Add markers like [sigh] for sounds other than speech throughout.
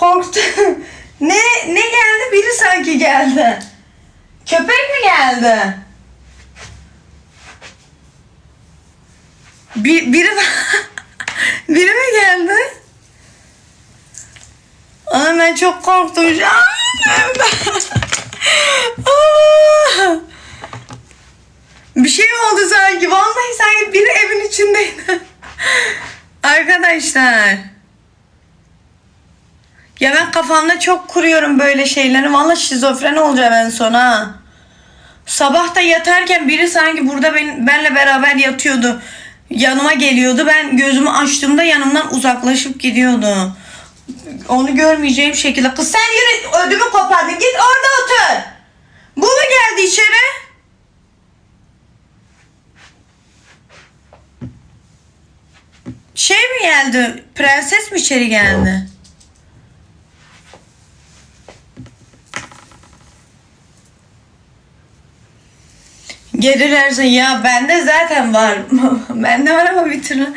korktum. [laughs] ne ne geldi? Biri sanki geldi. Köpek mi geldi? Bir, biri [laughs] biri mi geldi? Ana ben çok korktum! [laughs] Bir şey oldu sanki. Vallahi sanki biri evin içindeydi. Arkadaşlar. Ya ben kafamda çok kuruyorum böyle şeyleri. Vallahi şizofren olacağım en son ha. Sabah da yatarken biri sanki burada ben, benle beraber yatıyordu. Yanıma geliyordu. Ben gözümü açtığımda yanımdan uzaklaşıp gidiyordu. Onu görmeyeceğim şekilde. Kız sen yürü ödümü kopardın. Git orada otur. Bu mu geldi içeri? Şey mi geldi? Prenses mi içeri geldi? Gelirlerse ya bende zaten var. [laughs] bende var ama bir türlü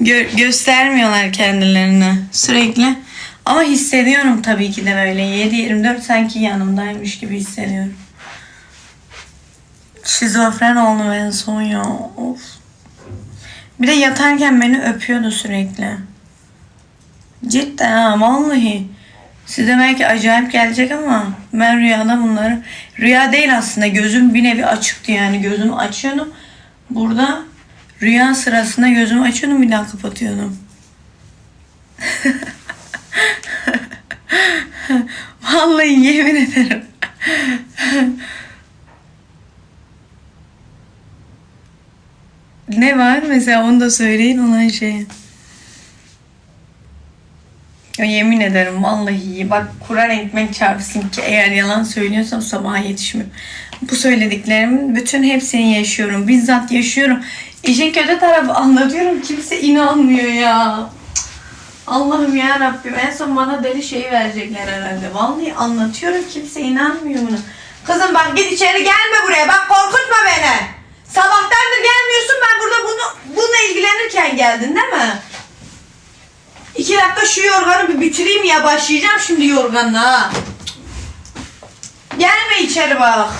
gö- göstermiyorlar kendilerini sürekli. Ama hissediyorum tabii ki de böyle 7-24 sanki yanımdaymış gibi hissediyorum. Şizofren oldum en son ya. Of. Bir de yatarken beni öpüyordu sürekli. Cidden ha vallahi. Size belki acayip gelecek ama ben rüyada bunları rüya değil aslında gözüm bir nevi açıktı yani gözümü açıyordum. Burada rüya sırasında gözümü açıyordum bir daha kapatıyordum. [laughs] Vallahi yemin ederim. ne var mesela onu da söyleyin olan şeyi. Ya yemin ederim vallahi. Bak Kur'an ekmek çarpsın ki eğer yalan söylüyorsam sabaha yetişmiyorum. Bu söylediklerimin bütün hepsini yaşıyorum. Bizzat yaşıyorum. İşin kötü tarafı anlatıyorum. Kimse inanmıyor ya. Allah'ım ya Rabbim en son bana deli şeyi verecekler herhalde. Vallahi anlatıyorum kimse inanmıyor buna. Kızım bak git içeri gelme buraya. Bak korkutma beni. Sabahtandır gelmiyorsun ben burada bunu bununla ilgilenirken geldin değil mi? İki dakika şu yorganı bir bitireyim ya başlayacağım şimdi yorganla. Gelme içeri bak.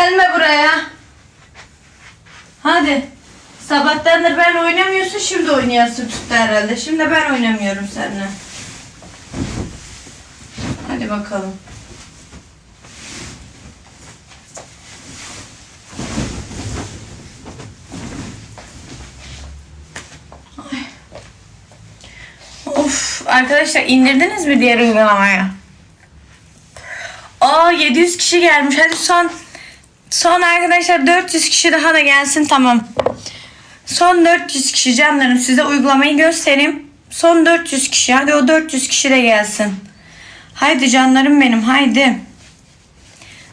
Gelme buraya. Hadi. Sabahtandır ben oynamıyorsun şimdi oynuyorsun tuttu herhalde. Şimdi ben oynamıyorum seninle. Hadi bakalım. Of arkadaşlar indirdiniz mi diğer uygulamaya? Aa 700 kişi gelmiş. Hadi son son arkadaşlar 400 kişi daha da gelsin tamam. Son 400 kişi canlarım size uygulamayı göstereyim. Son 400 kişi. Hadi o 400 kişi de gelsin. Haydi canlarım benim haydi.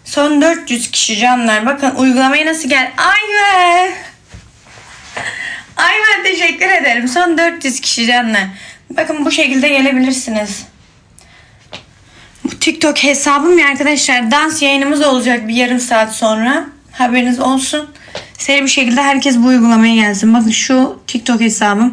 Son 400 kişi canlar. Bakın uygulamayı nasıl gel. Aynen. Aynen teşekkür ederim. Son 400 kişi canlar. Bakın bu şekilde gelebilirsiniz. TikTok hesabım ya arkadaşlar. Dans yayınımız olacak bir yarım saat sonra. Haberiniz olsun. Seri bir şekilde herkes bu uygulamaya gelsin. Bakın şu TikTok hesabım.